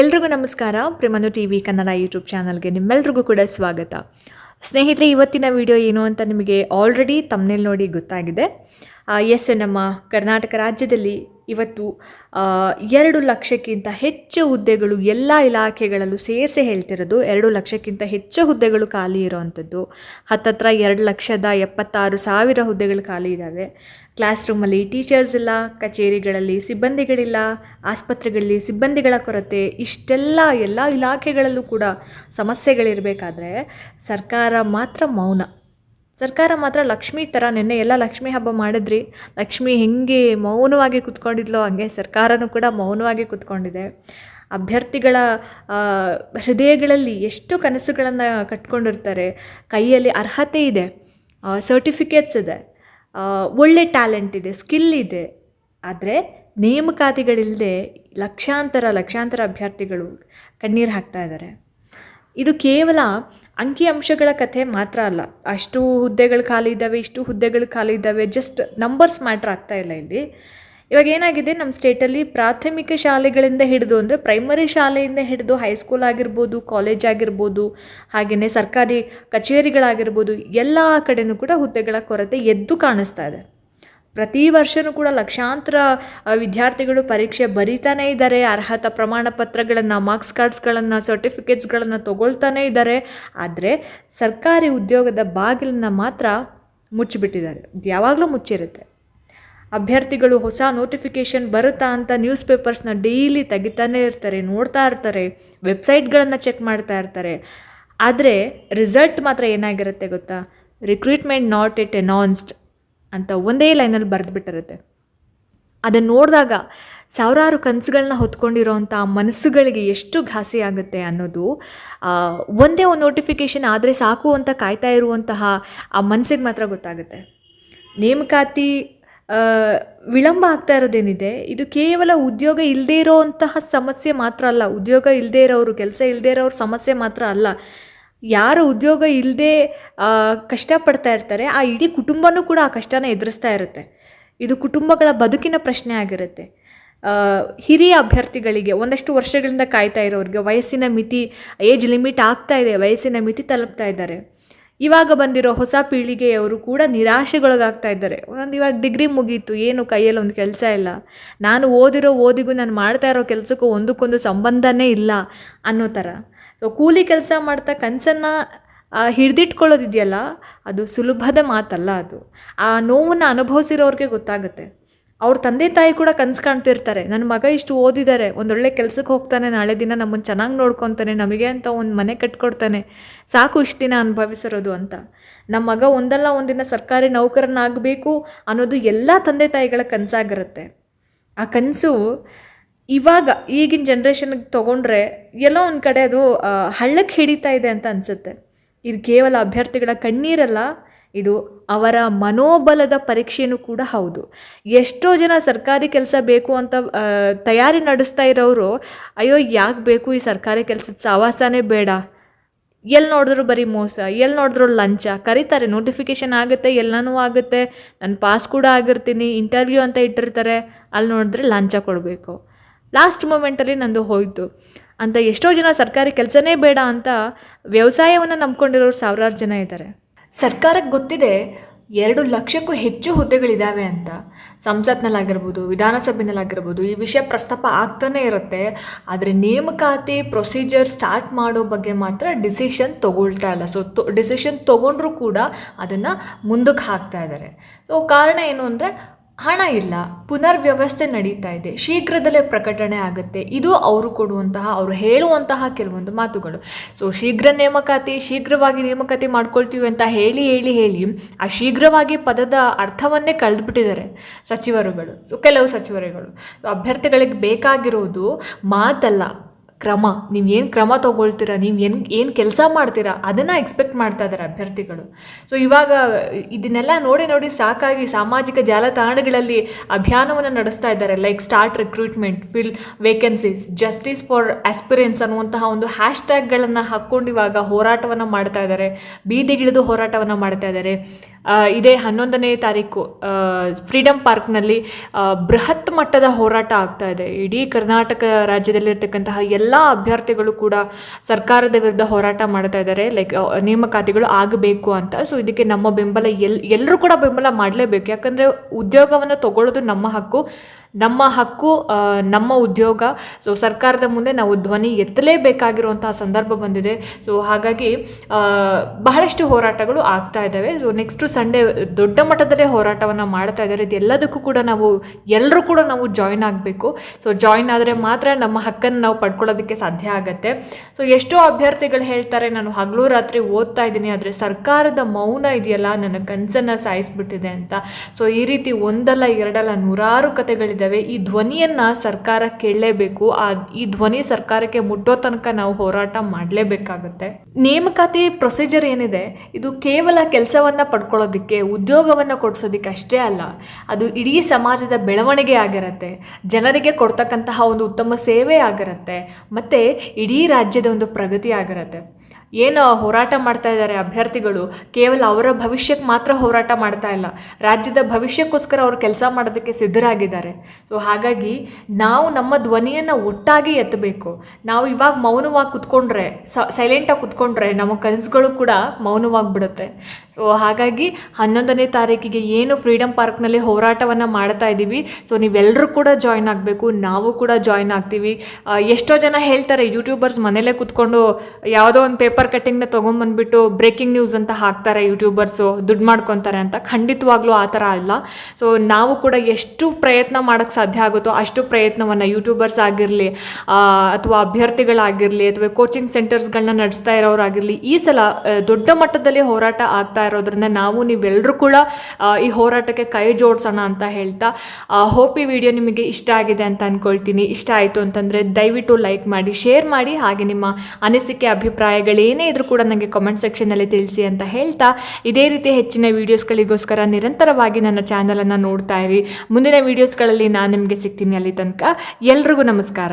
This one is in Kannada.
ಎಲ್ರಿಗೂ ನಮಸ್ಕಾರ. ಪ್ರೇಮನು ಟಿ ವಿ ಕನ್ನಡ ಯೂಟ್ಯೂಬ್ ಚಾನಲ್ಗೆ ನಿಮ್ಮೆಲ್ರಿಗೂ ಕೂಡ ಸ್ವಾಗತ. ಸ್ನೇಹಿತರೆ, ಇವತ್ತಿನ ವಿಡಿಯೋ ಏನು ಅಂತ ನಿಮಗೆ ಆಲ್ರೆಡಿ ತಮ್ಮನೇಲಿ ನೋಡಿ ಗೊತ್ತಾಗಿದೆ. ಎಸ್ ನಮ್ಮ ಕರ್ನಾಟಕ ರಾಜ್ಯದಲ್ಲಿ ಇವತ್ತು ಎರಡು ಲಕ್ಷಕ್ಕಿಂತ ಹೆಚ್ಚು ಹುದ್ದೆಗಳು ಎಲ್ಲ ಇಲಾಖೆಗಳಲ್ಲೂ ಸೇರಿಸಿ ಹೇಳ್ತಿರೋದು. ಎರಡು ಲಕ್ಷಕ್ಕಿಂತ ಹೆಚ್ಚು ಹುದ್ದೆಗಳು ಖಾಲಿ ಇರೋವಂಥದ್ದು ಹತ್ತತ್ರ ಎರಡು ಲಕ್ಷದ ಎಪ್ಪತ್ತಾರು ಸಾವಿರ ಹುದ್ದೆಗಳು ಖಾಲಿ ಇದ್ದಾವೆ ಕ್ಲಾಸ್ ರೂಮಲ್ಲಿ ಟೀಚರ್ಸ್ ಇಲ್ಲ, ಕಚೇರಿಗಳಲ್ಲಿ ಸಿಬ್ಬಂದಿಗಳಿಲ್ಲ, ಆಸ್ಪತ್ರೆಗಳಲ್ಲಿ ಸಿಬ್ಬಂದಿಗಳ ಕೊರತೆ, ಇಷ್ಟೆಲ್ಲ ಎಲ್ಲ ಇಲಾಖೆಗಳಲ್ಲೂ ಕೂಡ ಸಮಸ್ಯೆಗಳಿರಬೇಕಾದ್ರೆ ಸರ್ಕಾರ ಮಾತ್ರ ಮೌನ. ಸರ್ಕಾರ ಮಾತ್ರ ಲಕ್ಷ್ಮಿ ಥರ ನಿನ್ನೆ ಎಲ್ಲ ಲಕ್ಷ್ಮಿ ಹಬ್ಬ ಮಾಡಿದ್ರಿ. ಲಕ್ಷ್ಮಿ ಹೆಂಗೆ ಮೌನವಾಗಿ ಕುತ್ಕೊಂಡಿದ್ಲೋ ಹಂಗೆ ಸರ್ಕಾರನೂ ಕೂಡ ಮೌನವಾಗಿ ಕುತ್ಕೊಂಡಿದೆ. ಅಭ್ಯರ್ಥಿಗಳ ಹೃದಯಗಳಲ್ಲಿ ಎಷ್ಟು ಕನಸುಗಳನ್ನು ಕಟ್ಕೊಂಡಿರ್ತಾರೆ. ಕೈಯಲ್ಲಿ ಅರ್ಹತೆ ಇದೆ ಸರ್ಟಿಫಿಕೇಟ್ಸ್ ಇದೆ ಒಳ್ಳೆ ಟ್ಯಾಲೆಂಟ್ ಇದೆ ಸ್ಕಿಲ್ ಇದೆ. ಆದರೆ ನೇಮಕಾತಿಗಳಿಲ್ಲದೆ ಲಕ್ಷಾಂತರ ಲಕ್ಷಾಂತರ ಅಭ್ಯರ್ಥಿಗಳು ಕಣ್ಣೀರು ಹಾಕ್ತಾ ಇದ್ದಾರೆ. ಇದು ಕೇವಲ ಅಂಕಿಅಂಶಗಳ ಕಥೆ ಮಾತ್ರ ಅಲ್ಲ. ಅಷ್ಟು ಹುದ್ದೆಗಳು ಖಾಲಿ ಇದ್ದಾವೆ, ಇಷ್ಟು ಹುದ್ದೆಗಳು ಖಾಲಿ ಇದ್ದಾವೆ ಜಸ್ಟ್ ನಂಬರ್ಸ್ ಮ್ಯಾಟ್ರ್ ಆಗ್ತಾ ಇಲ್ಲ ಇಲ್ಲಿ. ಇವಾಗ ಏನಾಗಿದೆ ನಮ್ಮ ಸ್ಟೇಟಲ್ಲಿ ಪ್ರಾಥಮಿಕ ಶಾಲೆಗಳಿಂದ ಹಿಡಿದು ಅಂದರೆ ಪ್ರೈಮರಿ ಶಾಲೆಯಿಂದ ಹಿಡಿದು ಹೈಸ್ಕೂಲ್ ಆಗಿರ್ಬೋದು ಕಾಲೇಜ್ ಆಗಿರ್ಬೋದು ಹಾಗೆಯೇ ಸರ್ಕಾರಿ ಕಚೇರಿಗಳಾಗಿರ್ಬೋದು, ಎಲ್ಲ ಕಡೆಯೂ ಕೂಡ ಹುದ್ದೆಗಳ ಕೊರತೆ ಎದ್ದು ಕಾಣಿಸ್ತಾ ಇದೆ. ಪ್ರತಿ ವರ್ಷವೂ ಕೂಡ ಲಕ್ಷಾಂತರ ವಿದ್ಯಾರ್ಥಿಗಳು ಪರೀಕ್ಷೆ ಬರೀತಾನೇ ಇದ್ದಾರೆ. ಅರ್ಹತಾ ಪ್ರಮಾಣ ಪತ್ರಗಳನ್ನು ಮಾರ್ಕ್ಸ್ ಕಾರ್ಡ್ಸ್ಗಳನ್ನು ಸರ್ಟಿಫಿಕೇಟ್ಸ್ಗಳನ್ನು ತಗೊಳ್ತಾನೇ ಇದ್ದಾರೆ. ಆದರೆ ಸರ್ಕಾರಿ ಉದ್ಯೋಗದ ಬಾಗಿಲನ್ನು ಮಾತ್ರ ಮುಚ್ಚಿಬಿಟ್ಟಿದ್ದಾರೆ. ಯಾವಾಗಲೂ ಮುಚ್ಚಿರುತ್ತೆ. ಅಭ್ಯರ್ಥಿಗಳು ಹೊಸ ನೋಟಿಫಿಕೇಷನ್ ಬರುತ್ತಾ ಅಂತ ನ್ಯೂಸ್ ಪೇಪರ್ಸ್ನ ಡೈಲಿ ತೆಗಿತಾನೆ ಇರ್ತಾರೆ, ನೋಡ್ತಾ ಇರ್ತಾರೆ ವೆಬ್ಸೈಟ್ಗಳನ್ನು ಚೆಕ್ ಮಾಡ್ತಾ ಇರ್ತಾರೆ. ಆದರೆ ರಿಸಲ್ಟ್ ಮಾತ್ರ ಏನಾಗಿರುತ್ತೆ ಗೊತ್ತಾ? ರಿಕ್ರೂಟ್ಮೆಂಟ್ ನಾಟ್ ಇಟ್ ಎನಾನ್ಸ್ಡ್ ಅಂತ ಒಂದೇ ಲೈನಲ್ಲಿ ಬರೆದ್ಬಿಟ್ಟಿರುತ್ತೆ. ಅದನ್ನು ನೋಡಿದಾಗ ಸಾವಿರಾರು ಕನಸುಗಳನ್ನ ಹೊತ್ಕೊಂಡಿರೋವಂಥ ಆ ಮನಸ್ಸುಗಳಿಗೆ ಎಷ್ಟು ಘಾಸಿ ಆಗುತ್ತೆ ಅನ್ನೋದು ಒಂದೇ ಒಂದು ನೋಟಿಫಿಕೇಷನ್ ಆದರೆ ಸಾಕು ಅಂತ ಕಾಯ್ತಾ ಇರುವಂತಹ ಆ ಮನಸ್ಸಿಗೆ ಮಾತ್ರ ಗೊತ್ತಾಗುತ್ತೆ. ನೇಮಕಾತಿ ವಿಳಂಬ ಆಗ್ತಾ ಇರೋದೇನಿದೆ, ಇದು ಕೇವಲ ಉದ್ಯೋಗ ಇಲ್ಲದೇ ಇರೋವಂತಹ ಸಮಸ್ಯೆ ಮಾತ್ರ ಅಲ್ಲ, ಉದ್ಯೋಗ ಇಲ್ಲದೇ ಇರೋರು, ಕೆಲಸ ಇಲ್ಲದೇ ಇರೋರು ಸಮಸ್ಯೆ ಮಾತ್ರ ಅಲ್ಲ. ಯಾರು ಉದ್ಯೋಗ ಇಲ್ಲದೆ ಕಷ್ಟಪಡ್ತಾ ಇರ್ತಾರೆ, ಆ ಇಡೀ ಕುಟುಂಬನೂ ಕೂಡ ಆ ಕಷ್ಟನ ಎದುರಿಸ್ತಾ ಇರುತ್ತೆ. ಇದು ಕುಟುಂಬಗಳ ಬದುಕಿನ ಪ್ರಶ್ನೆ ಆಗಿರುತ್ತೆ. ಹಿರಿಯ ಅಭ್ಯರ್ಥಿಗಳಿಗೆ, ಒಂದಷ್ಟು ವರ್ಷಗಳಿಂದ ಕಾಯ್ತಾ ಇರೋರಿಗೆ, ವಯಸ್ಸಿನ ಮಿತಿ, ಏಜ್ ಲಿಮಿಟ್ ಆಗ್ತಾ ಇದೆ, ವಯಸ್ಸಿನ ಮಿತಿ ತಲುಪ್ತಾ ಇದ್ದಾರೆ. ಇವಾಗ ಬಂದಿರೋ ಹೊಸ ಪೀಳಿಗೆಯವರು ಕೂಡ ನಿರಾಶೆಗೊಳಗಾಗ್ತಾ ಇದ್ದಾರೆ. ಒಂದೊಂದು ಇವಾಗ ಡಿಗ್ರಿ ಮುಗೀತು, ಏನು ಕೈಯಲ್ಲಿ ಒಂದು ಕೆಲಸ ಇಲ್ಲ. ನಾನು ಓದಿರೋ, ಓದಿಗೂ ನಾನು ಮಾಡ್ತಾ ಇರೋ ಕೆಲಸಕ್ಕೂ ಒಂದಕ್ಕೊಂದು ಸಂಬಂಧನೇ ಇಲ್ಲ ಅನ್ನೋ ಥರ. ಸೊ ಕೂಲಿ ಕೆಲಸ ಮಾಡ್ತಾ ಕನಸನ್ನು ಹಿಡಿದಿಟ್ಕೊಳ್ಳೋದಿದೆಯಲ್ಲ, ಅದು ಸುಲಭದ ಮಾತಲ್ಲ ಅದು. ಆ ನೋವನ್ನು ಅನುಭವಿಸಿರೋರಿಗೆ ಗೊತ್ತಾಗುತ್ತೆ. ಅವ್ರ ತಂದೆ ತಾಯಿ ಕೂಡ ಕನಸು ಕಾಣ್ತಿರ್ತಾರೆ. ನನ್ನ ಮಗ ಇಷ್ಟು ಓದಿದ್ದಾರೆ ಒಂದೊಳ್ಳೆ ಕೆಲಸಕ್ಕೆ ಹೋಗ್ತಾನೆ, ನಾಳೆ ದಿನ ನಮ್ಮನ್ನು ಚೆನ್ನಾಗಿ ನೋಡ್ಕೊತಾನೆ, ನಮಗೆ ಅಂತ ಒಂದು ಮನೆ ಕಟ್ಕೊಡ್ತಾನೆ. ಸಾಕು ಇಷ್ಟು ದಿನ ಅನುಭವಿಸಿರೋದು ಅಂತ. ನಮ್ಮ ಮಗ ಒಂದಲ್ಲ ಒಂದಿನ ಸರ್ಕಾರಿ ನೌಕರನಾಗಬೇಕು ಅನ್ನೋದು ಎಲ್ಲ ತಂದೆ ತಾಯಿಗಳ ಕನಸಾಗಿರುತ್ತೆ. ಆ ಕನಸು ಇವಾಗ ಈಗಿನ ಜನ್ರೇಷನ್ಗೆ ತೊಗೊಂಡ್ರೆ ಎಲ್ಲೋ ಒಂದು ಕಡೆ ಅದು ಹಳ್ಳಕ್ಕೆ ಹಿಡಿತಾ ಇದೆ ಅಂತ ಅನಿಸುತ್ತೆ. ಇದು ಕೇವಲ ಅಭ್ಯರ್ಥಿಗಳ ಕಣ್ಣೀರಲ್ಲ, ಇದು ಅವರ ಮನೋಬಲದ ಪರೀಕ್ಷೆಯೂ ಕೂಡ ಹೌದು. ಎಷ್ಟೋ ಜನ ಸರ್ಕಾರಿ ಕೆಲಸ ಬೇಕು ಅಂತ ತಯಾರಿ ನಡೆಸ್ತಾ ಇರೋರು ಅಯ್ಯೋ, ಯಾಕೆ ಬೇಕು ಈ ಸರ್ಕಾರಿ ಕೆಲಸದ ಸವಾಸನೇ ಬೇಡ. ಎಲ್ಲಿ ನೋಡಿದ್ರು ಬರೀ ಮೋಸ ಎಲ್ಲಿ ನೋಡಿದ್ರು ಲಂಚ. ಕರೀತಾರೆ ನೋಟಿಫಿಕೇಷನ್ ಆಗುತ್ತೆ, ಎಲ್ಲನೂ ಆಗುತ್ತೆ. ನಾನು ಪಾಸ್ ಕೂಡ ಆಗಿರ್ತೀನಿ ಇಂಟರ್ವ್ಯೂ ಅಂತ ಇಟ್ಟಿರ್ತಾರೆ ಅಲ್ಲಿ ನೋಡಿದ್ರೆ ಲಂಚ ಕೊಡಬೇಕು. ಲಾಸ್ಟ್ ಮೂಮೆಂಟಲ್ಲಿ ನಂದು ಹೋಯಿತು. ಅಂತ ಎಷ್ಟೋ ಜನ ಸರ್ಕಾರಿ ಕೆಲಸನೇ ಬೇಡ ಅಂತ ವ್ಯವಸಾಯವನ್ನು ನಂಬ್ಕೊಂಡಿರೋರು ಸಾವಿರಾರು ಜನ ಇದ್ದಾರೆ. ಸರ್ಕಾರಕ್ಕೆ ಗೊತ್ತಿದೆ ಎರಡು ಲಕ್ಷಕ್ಕೂ ಹೆಚ್ಚು ಹುದ್ದೆಗಳಿದ್ದಾವೆ ಅಂತ. ಸಂಸತ್ನಲ್ಲಾಗಿರ್ಬೋದು, ವಿಧಾನಸಭೆನಲ್ಲಾಗಿರ್ಬೋದು, ಈ ವಿಷಯ ಪ್ರಸ್ತಾಪ ಆಗ್ತಾನೆ ಇರುತ್ತೆ. ಆದರೆ ನೇಮಕಾತಿ ಪ್ರೊಸೀಜರ್ ಸ್ಟಾರ್ಟ್ ಮಾಡೋ ಬಗ್ಗೆ ಮಾತ್ರ ಡಿಸಿಷನ್ ತೊಗೊಳ್ತಾ ಇಲ್ಲ. ಸೊ ಡಿಸಿಷನ್ ತೊಗೊಂಡ್ರೂ ಕೂಡ ಅದನ್ನು ಮುಂದಕ್ಕೆ ಹಾಕ್ತಾ ಇದ್ದಾರೆ. ಸೊ ಕಾರಣ ಏನು ಅಂದರೆ ಹಣ ಇಲ್ಲ, ಪುನರ್ವ್ಯವಸ್ಥೆ ನಡೀತಾ ಇದೆ, ಶೀಘ್ರದಲ್ಲೇ ಪ್ರಕಟಣೆ ಆಗುತ್ತೆ. ಇದು ಅವರು ಕೊಡುವಂತಹ, ಅವರು ಹೇಳುವಂತಹ ಕೆಲವೊಂದು ಮಾತುಗಳು. ಸೊ ಶೀಘ್ರ ನೇಮಕಾತಿ, ಶೀಘ್ರವಾಗಿ ನೇಮಕಾತಿ ಮಾಡ್ಕೊಳ್ತೀವಿ ಅಂತ ಹೇಳಿ ಹೇಳಿ ಹೇಳಿ, ಆ ಶೀಘ್ರವಾಗಿ ಪದದ ಅರ್ಥವನ್ನೇ ಕಳೆದುಬಿಟ್ಟಿದ್ದಾರೆ ಸಚಿವರುಗಳು. ಸೊ ಕೆಲವು ಸಚಿವರುಗಳು. ಅಭ್ಯರ್ಥಿಗಳಿಗೆ ಬೇಕಾಗಿರೋದು ಮಾತಲ್ಲ ಕ್ರಮ, ನೀವು ಏನು ಕ್ರಮ ತೊಗೊಳ್ತೀರಾ, ನೀವು ಏನು ಏನು ಕೆಲಸ ಮಾಡ್ತೀರಾ, ಅದನ್ನು ಎಕ್ಸ್ಪೆಕ್ಟ್ ಮಾಡ್ತಾ ಇದ್ದಾರೆ ಅಭ್ಯರ್ಥಿಗಳು. ಸೊ ಇವಾಗ ಇದನ್ನೆಲ್ಲ ನೋಡಿ ನೋಡಿ ಸಾಕಾಗಿ ಸಾಮಾಜಿಕ ಜಾಲತಾಣಗಳಲ್ಲಿ ಅಭಿಯಾನವನ್ನು ನಡೆಸ್ತಾ ಇದ್ದಾರೆ like start recruitment fill vacancies justice for aspirants ಅನ್ನುವಂತಹ ಒಂದು ಹ್ಯಾಶ್ ಟ್ಯಾಗ್ಗಳನ್ನು ಹಾಕ್ಕೊಂಡು ಇವಾಗ ಹೋರಾಟವನ್ನು ಮಾಡ್ತಾ ಇದ್ದಾರೆ ಬೀದಿಗಿಳಿದು ಹೋರಾಟವನ್ನು ಮಾಡ್ತಾ ಇದ್ದಾರೆ ಇದೇ ಹನ್ನೊಂದನೇ ತಾರೀಕು ಫ್ರೀಡಮ್ ಪಾರ್ಕ್ನಲ್ಲಿ ಬೃಹತ್ ಮಟ್ಟದ ಹೋರಾಟ ಆಗ್ತಾ ಇದೆ. ಇಡೀ ಕರ್ನಾಟಕ ರಾಜ್ಯದಲ್ಲಿರ್ತಕ್ಕಂತಹ ಎಲ್ಲ ಅಭ್ಯರ್ಥಿಗಳು ಕೂಡ ಸರ್ಕಾರದ ವಿರುದ್ಧ ಹೋರಾಟ ಮಾಡ್ತಾ ಇದ್ದಾರೆ. ಲೈಕ್ ನೇಮಕಾತಿಗಳು ಆಗಬೇಕು ಅಂತ. ಸೊ ಇದಕ್ಕೆ ನಮ್ಮ ಬೆಂಬಲ ಎಲ್ ಎಲ್ಲರೂ ಕೂಡ ಬೆಂಬಲ ಮಾಡಲೇಬೇಕು. ಯಾಕಂದರೆ ಉದ್ಯೋಗವನ್ನು ತಗೊಳ್ಳೋದು ನಮ್ಮ ಹಕ್ಕು. ನಮ್ಮ ಹಕ್ಕು ನಮ್ಮ ಉದ್ಯೋಗ. ಸೊ ಸರ್ಕಾರದ ಮುಂದೆ ನಾವು ಧ್ವನಿ ಎತ್ತಲೇಬೇಕಾಗಿರುವಂತಹ ಸಂದರ್ಭ ಬಂದಿದೆ. ಸೊ ಹಾಗಾಗಿ ಬಹಳಷ್ಟು ಹೋರಾಟಗಳು ಆಗ್ತಾ ಇದ್ದಾವೆ. ಸೊ ನೆಕ್ಸ್ಟ್ ಸಂಡೇ ದೊಡ್ಡ ಮಟ್ಟದಲ್ಲೇ ಹೋರಾಟವನ್ನು ಮಾಡ್ತಾ ಇದ್ದಾರೆ. ಇದೆಲ್ಲದಕ್ಕೂ ಕೂಡ ನಾವು ಎಲ್ಲರೂ ಕೂಡ ನಾವು ಜಾಯಿನ್ ಆಗಬೇಕು. ಸೊ ಜಾಯಿನ್ ಆದರೆ ಮಾತ್ರ ನಮ್ಮ ಹಕ್ಕನ್ನು ನಾವು ಪಡ್ಕೊಳ್ಳೋದಕ್ಕೆ ಸಾಧ್ಯ ಆಗುತ್ತೆ. ಸೊ ಎಷ್ಟೋ ಅಭ್ಯರ್ಥಿಗಳು ಹೇಳ್ತಾರೆ, ನಾನು ಹಗಲು ರಾತ್ರಿ ಓದ್ತಾ ಇದ್ದೀನಿ, ಆದರೆ ಸರ್ಕಾರದ ಮೌನ ಇದೆಯಲ್ಲ, ನನ್ನ ಕನಸನ್ನು ಸಾಯಿಸ್ಬಿಟ್ಟಿದೆ ಅಂತ. ಸೊ ಈ ರೀತಿ ಒಂದಲ್ಲ ಎರಡಲ್ಲ ನೂರಾರು ಕಥೆಗಳಿದ್ದಾವೆ ಈ ಧ್ವನಿಯನ್ನು ಸರ್ಕಾರ ಕೇಳಲೇಬೇಕು. ಆ, ಈ ಧ್ವನಿ ಸರ್ಕಾರಕ್ಕೆ ಮುಟ್ಟೋ ತನಕ ನಾವು ಹೋರಾಟ ಮಾಡಲೇಬೇಕಾಗುತ್ತೆ. ನೇಮಕಾತಿ ಪ್ರೊಸೀಜರ್ ಏನಿದೆ, ಇದು ಕೇವಲ ಕೆಲಸವನ್ನು ಪಡ್ಕೊಳ್ಳೋದಕ್ಕೆ, ಉದ್ಯೋಗವನ್ನು ಕೊಡಿಸೋದಕ್ಕೆ ಅಷ್ಟೇ ಅಲ್ಲ, ಅದು ಇಡೀ ಸಮಾಜದ ಬೆಳವಣಿಗೆ ಆಗಿರುತ್ತೆ. ಜನರಿಗೆ ಕೊಡ್ತಕ್ಕಂತಹ ಒಂದು ಉತ್ತಮ ಸೇವೆ ಆಗಿರುತ್ತೆ. ಮತ್ತು ಇಡೀ ರಾಜ್ಯದ ಒಂದು ಪ್ರಗತಿ ಆಗಿರುತ್ತೆ. ಏನು ಹೋರಾಟ ಮಾಡ್ತಾ ಇದ್ದಾರೆ ಅಭ್ಯರ್ಥಿಗಳು? ಕೇವಲ ಅವರ ಭವಿಷ್ಯಕ್ಕೆ ಮಾತ್ರ ಹೋರಾಟ ಮಾಡ್ತಾ ಇಲ್ಲ. ರಾಜ್ಯದ ಭವಿಷ್ಯಕ್ಕೋಸ್ಕರ ಅವರು ಕೆಲಸ ಮಾಡೋದಕ್ಕೆ ಸಿದ್ಧರಾಗಿದ್ದಾರೆ. ಸೊ ಹಾಗಾಗಿ ನಾವು ನಮ್ಮ ಧ್ವನಿಯನ್ನು ಒಟ್ಟಾಗಿ ಎತ್ತಬೇಕು. ನಾವು ಇವಾಗ ಮೌನವಾಗಿ ಕುತ್ಕೊಂಡ್ರೆ ಸೈಲೆಂಟಾಗಿ ಕುತ್ಕೊಂಡ್ರೆ ನಮ್ಮ ಕನಸುಗಳು ಕೂಡ ಮೌನವಾಗಿ ಬಿಡುತ್ತೆ ಸೊ ಹಾಗಾಗಿ ಹನ್ನೊಂದನೇ ತಾರೀಕಿಗೆ ಏನು ಫ್ರೀಡಮ್ ಪಾರ್ಕ್ನಲ್ಲಿ ಹೋರಾಟವನ್ನು ಮಾಡ್ತಾ ಇದ್ದೀವಿ. ಸೊ ನೀವೆಲ್ಲರೂ ಕೂಡ ಜಾಯ್ನ್ ಆಗಬೇಕು, ನಾವು ಕೂಡ ಜಾಯ್ನ್ ಆಗ್ತೀವಿ. ಎಷ್ಟೋ ಜನ ಹೇಳ್ತಾರೆ ಯೂಟ್ಯೂಬರ್ಸ್ ಮನೇಲೇ ಕುತ್ಕೊಂಡು ಯಾವುದೋ ಒಂದು ಪೇಪರ್ ಕಟ್ಟಿಂಗ್ನ ತೊಗೊಂಬಂದ್ಬಿಟ್ಟು ಬ್ರೇಕಿಂಗ್ ನ್ಯೂಸ್ ಅಂತ ಹಾಕ್ತಾರೆ ಯೂಟ್ಯೂಬರ್ಸು ದುಡ್ಡು ಮಾಡ್ಕೊತಾರೆ ಅಂತ. ಖಂಡಿತವಾಗ್ಲೂ ಆ ಥರ ಅಲ್ಲ. ಸೊ ನಾವು ಕೂಡ ಎಷ್ಟು ಪ್ರಯತ್ನ ಮಾಡೋಕ್ಕೆ ಸಾಧ್ಯ ಆಗುತ್ತೋ ಅಷ್ಟು ಪ್ರಯತ್ನವನ್ನು ಯೂಟ್ಯೂಬರ್ಸ್ ಆಗಿರಲಿ ಅಥವಾ ಅಭ್ಯರ್ಥಿಗಳಾಗಿರಲಿ, ಅಥವಾ ಕೋಚಿಂಗ್ ಸೆಂಟರ್ಸ್ಗಳನ್ನ ನಡೆಸ್ತಾ ಇರೋರಾಗಿರಲಿ ಈ ಸಲ ದೊಡ್ಡ ಮಟ್ಟದಲ್ಲಿ ಹೋರಾಟ ಆಗ್ತಾ ಇರೋದ್ರಿಂದ ನಾವು ನೀವೆಲ್ಲರೂ ಕೂಡ ಈ ಹೋರಾಟಕ್ಕೆ ಕೈ ಜೋಡಿಸೋಣ ಅಂತ ಹೇಳ್ತಾ ಹೋಪ್ ಈ ವಿಡಿಯೋ ನಿಮಗೆ ಇಷ್ಟ ಆಗಿದೆ ಅಂತ ಅಂದ್ಕೊಳ್ತೀನಿ ಇಷ್ಟ ಆಯಿತು ಅಂತಂದರೆ ದಯವಿಟ್ಟು ಲೈಕ್ ಮಾಡಿ ಶೇರ್ ಮಾಡಿ, ಹಾಗೆ ನಿಮ್ಮ ಅನಿಸಿಕೆ ಅಭಿಪ್ರಾಯಗಳೇನೇ ಇದ್ರೂ ಕೂಡ ನನಗೆ ಕಮೆಂಟ್ ಸೆಕ್ಷನ್ನಲ್ಲಿ ತಿಳಿಸಿ ಅಂತ ಹೇಳ್ತಾ, ಇದೇ ರೀತಿ ಹೆಚ್ಚಿನ ವೀಡಿಯೋಸ್ಗಳಿಗೋಸ್ಕರ ನಿರಂತರವಾಗಿ ನನ್ನ ಚಾನಲನ್ನು ನೋಡ್ತಾ ಇರಿ. ಮುಂದಿನ ವೀಡಿಯೋಸ್ಗಳಲ್ಲಿ ನಾನು ನಿಮಗೆ ಸಿಗ್ತೀನಿ ಅಲ್ಲಿ ತನಕ. ಎಲ್ರಿಗೂ ನಮಸ್ಕಾರ.